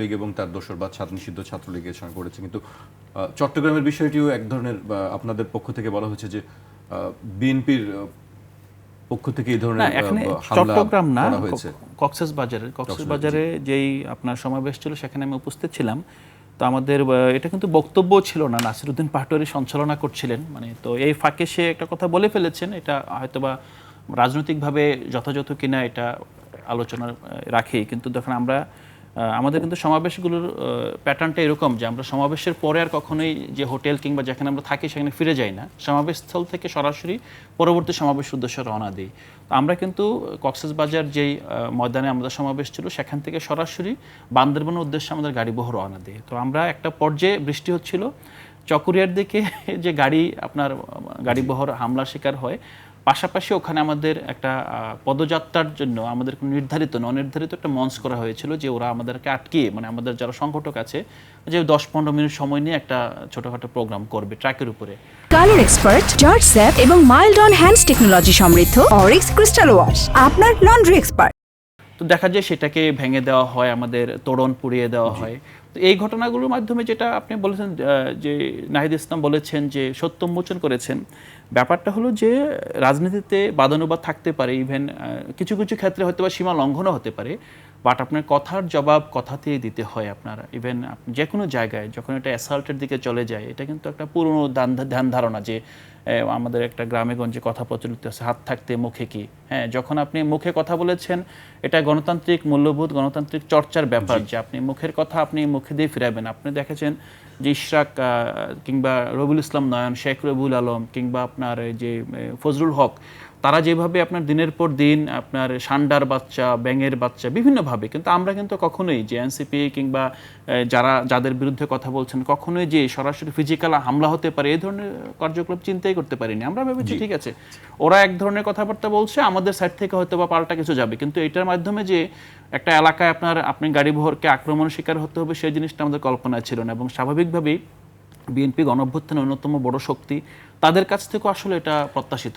লীগ এবং তার দোসর বা ছাত্র নিষিদ্ধ ছাত্রলীগের সঙ্গে করেছে। কিন্তু চট্টগ্রামের বিষয়টিও এক ধরনের আপনাদের পক্ষ থেকে বলা হয়েছে যে বিএনপির পক্ষ থেকে এই ধরনের চট্টগ্রাম না কক্সেস বাজারে কক্সেস বাজারে যেই আপনার সমাবেশ ছিল সেখানে আমি উপস্থিত ছিলাম। তো আমাদের এটা কিন্তু বক্তব্য ছিল না। নাসিরুদ্দিন পাটোয়ারি সঞ্চালনা করছিলেন। মানে তো এই ফাঁকে সে একটা কথা বলে ফেলেছেন। এটা হয়তোবা রাজনৈতিকভাবে যথাযথ কিনা এটা আলোচনা রাখি কিন্তু দেখেন আমরা আমাদের কিন্তু সমাবেশগুলোর প্যাটার্নটা এরকম যে আমরা সমাবেশের পরে আর কখনোই যে হোটেল কিংবা যেখানে আমরা থাকি সেখানে ফিরে যাই না। সমাবেশস্থল থেকে সরাসরি পরবর্তী সমাবেশ উদ্দেশ্যে রওনা দিই। তো আমরা কিন্তু কক্সেস বাজার যেই ময়দানে আমাদের সমাবেশ ছিল সেখান থেকে সরাসরি বান্দরবনের উদ্দেশ্যে আমাদের গাড়ি বহ রওনা দিই। তো আমরা একটা পর্যায়ে বৃষ্টি হচ্ছিল। চকরিয়ার দিকে যে গাড়ি আপনার আহ, গাড়ি বহর হামলার শিকার হয় পাশাপাশি ওখানে আমাদের একটা পদযাত্রার জন্য আমাদের নির্ধারিত নন নির্ধারিত একটা মঞ্চ করা হয়েছিল যে ওরা আমাদেরকে আটকিয়ে মানে আমাদের যারা সংগঠক আছে, যে দশ পনেরো মিনিট সময় নিয়ে একটা ছোটোখাটো প্রোগ্রাম করবে ট্র্যাকের উপরে। কালার এক্সপার্ট জর্জ স্যাপ এবং মাইল্ড অন হ্যান্ডস টেকনোলজি সমৃদ্ধ অরিক্স ক্রিস্টাল ওয়াশ, আপনার লন্ড্রি এক্সপার্ট। তো দেখা যায় সেটাকে ভেঙে দেওয়া হয় আমাদের তোরণ পুড়িয়ে দেওয়া হয়। তো এই ঘটনাগুলোর মাধ্যমে যেটা আপনি বলেছেন যে নাহিদ ইসলাম বলেছেন যে সত্য উন্মোচন করেছেন ব্যাপারটা হলো যে রাজনীতিতে বাদানুবাদ থাকতে পারে ইভেন কিছু কিছু ক্ষেত্রে হয়তো বা সীমা লঙ্ঘনও হতে পারে। বাট আপনার কথার জবাব কথাতেই দিতে হয় আপনার। ইভেন যে কোনো জায়গায় যখন এটা অ্যাসাল্টের দিকে চলে যায় এটা কিন্তু একটা পুরনো ধ্যান ধারণা যে আমাদের একটা গ্রামে গঞ্জে কথা প্রচলিত আছে হাত থাকতে মুখে কি? হ্যাঁ যখন আপনি মুখে কথা বলেছেন এটা গণতান্ত্রিক মূল্যবোধ গণতান্ত্রিক চর্চার ব্যাপার যে আপনি মুখের কথা আপনি মুখে দিয়ে ফিরাবেন। আপনি দেখেছেন যে ইশরাক কিংবা রবিউল ইসলাম নয়ন শেখ রবুল আলম কিংবা আপনার এই যে এ, ফজলুল হক তারা যেভাবে আপনার দিনের পর দিন আপনার সান্ডার বাচ্চা ব্যাঙের বাচ্চা বিভিন্নভাবে কিন্তু আমরা কিন্তু কখনোই যে এনসিপি কিংবা যারা যাদের বিরুদ্ধে কথা বলছেন কখনোই যে সরাসরি ফিজিক্যাল হামলা হতে পারে এই ধরনের কার্যকলাপ চিন্তাই করতে পারিনি। আমরা ভেবেছি ঠিক আছে ওরা এক ধরনের কথাবার্তা বলছে আমাদের সাইড থেকে হয়তো বা পাল্টা কিছু যাবে কিন্তু এটার মাধ্যমে যে একটা এলাকায় আপনার আপনি গাড়ি বহরকে আক্রমণের শিকার হতে হবে সেই জিনিসটা আমাদের কল্পনা ছিল না। এবং স্বাভাবিকভাবেই বিএনপি গণঅভ্যুত্থানের অন্যতম বড় শক্তি তাদের কাছ থেকেও আসলে এটা প্রত্যাশিত।